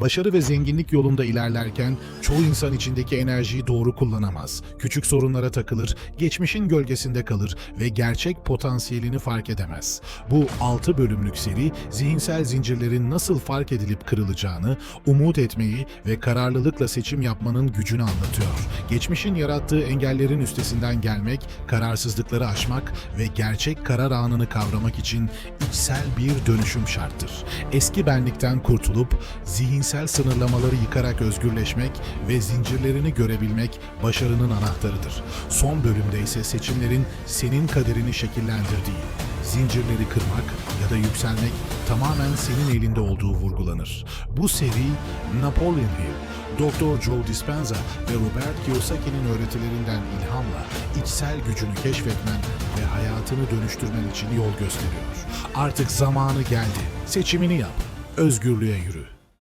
Başarı ve zenginlik yolunda ilerlerken çoğu insan içindeki enerjiyi doğru kullanamaz. Küçük sorunlara takılır, geçmişin gölgesinde kalır ve gerçek potansiyelini fark edemez. Bu 6 bölümlük seri zihinsel zincirlerin nasıl fark edilip kırılacağını, umut etmeyi ve kararlılıkla seçim yapmanın gücünü anlatıyor. Geçmişin yarattığı engellerin üstesinden gelmek, kararsızlıkları aşmak ve gerçek karar anını kavramak için içsel bir dönüşüm şarttır. Eski benlikten kurtulup zihinsel sınırlamaları yıkarak özgürleşmek ve zincirlerini görebilmek başarının anahtarıdır. Son bölümde ise seçimlerin senin kaderini şekillendirdiği, zincirleri kırmak ya da yükselmek tamamen senin elinde olduğu vurgulanır. Bu seri Napoleon Hill, Dr. Joe Dispenza ve Robert Kiyosaki'nin öğretilerinden ilhamla içsel gücünü keşfetmen ve hayatını dönüştürmen için yol gösteriyor. Artık zamanı geldi. Seçimini yap. Özgürlüğe yürü.